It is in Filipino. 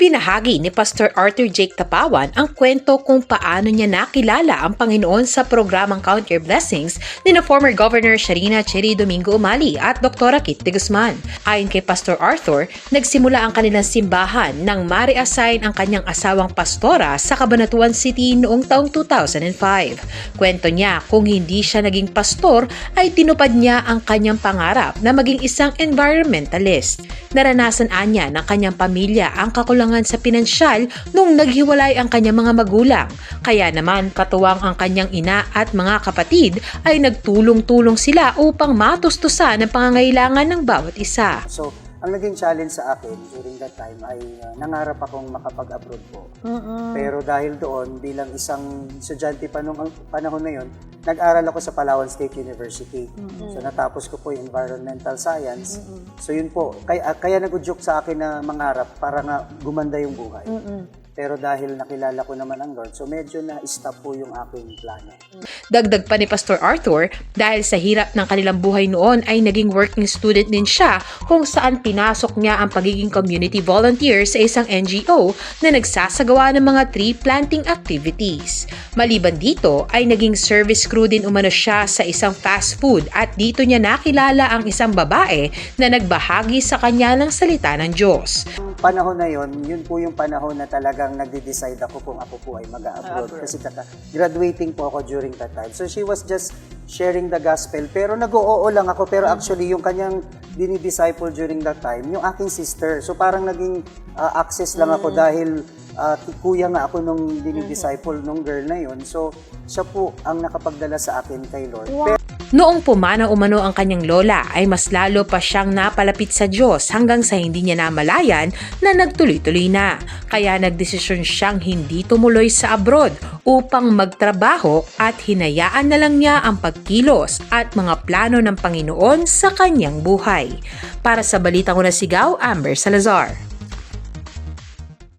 Ibinahagi ni Pastor Arthur Jake Tapawan ang kwento kung paano niya nakilala ang Panginoon sa programang Count Your Blessings ni na former Governor Sharina Cherry Domingo Umali at Dr. Kit de Guzman. Ayon kay Pastor Arthur, nagsimula ang kanilang simbahan nang ma-reassign ang kanyang asawang pastora sa Cabanatuan City noong taong 2005. Kwento niya kung hindi siya naging pastor ay tinupad niya ang kanyang pangarap na maging isang environmentalist. Naranasan anya ng kanyang pamilya ang kakulangan sa pinansyal nung naghiwalay ang kanyang mga magulang. Kaya naman katuwang ang kanyang ina at mga kapatid ay nagtulong-tulong sila upang matustusan ang pangangailangan ng bawat isa. So, ang naging challenge sa akin during that time ay uh, nangarap akong makapag-abroad po. Pero dahil doon, bilang isang estudyante pa nung panahon na yun, nag-aral ako sa Palawan State University. So natapos ko po yung environmental science. So yun po, kaya, kaya nag-udyok sa akin na mangarap para nga gumanda yung buhay. Pero dahil nakilala ko naman ang Lord, so medyo na-stop po yung aking plano. Dagdag pa ni Pastor Arthur, dahil sa hirap ng kanilang buhay noon ay naging working student din siya kung saan pinasok niya ang pagiging community volunteer sa isang NGO na nagsasagawa ng mga tree planting activities. Maliban dito ay naging service crew din umano siya sa isang fast food at dito niya nakilala ang isang babae na nagbahagi sa kanya ng salita ng Diyos. Panahon na yon, yun po yung panahon na talagang nagde-decide ako kung ako po ay mag-abroad. Kasi kaka, graduating po ako during that time. So she was just sharing the gospel. Pero nag-oo lang ako. Pero actually, yung kanyang dinidisciple during that time, yung aking sister. So parang naging uh, access lang ako dahil uh, kuya nga ako nung dinidisciple nung girl na yon. So siya po ang nakapagdala sa akin kay Lord. Pero Noong pumana umano ang kanyang lola ay mas lalo pa siyang napalapit sa Diyos hanggang sa hindi niya namalayan na nagtuloy-tuloy na. Kaya nagdesisyon siyang hindi tumuloy sa abroad upang magtrabaho at hinayaan na lang niya ang pagkilos at mga plano ng Panginoon sa kanyang buhay. Para sa Balitang Unasigaw, Amber Salazar.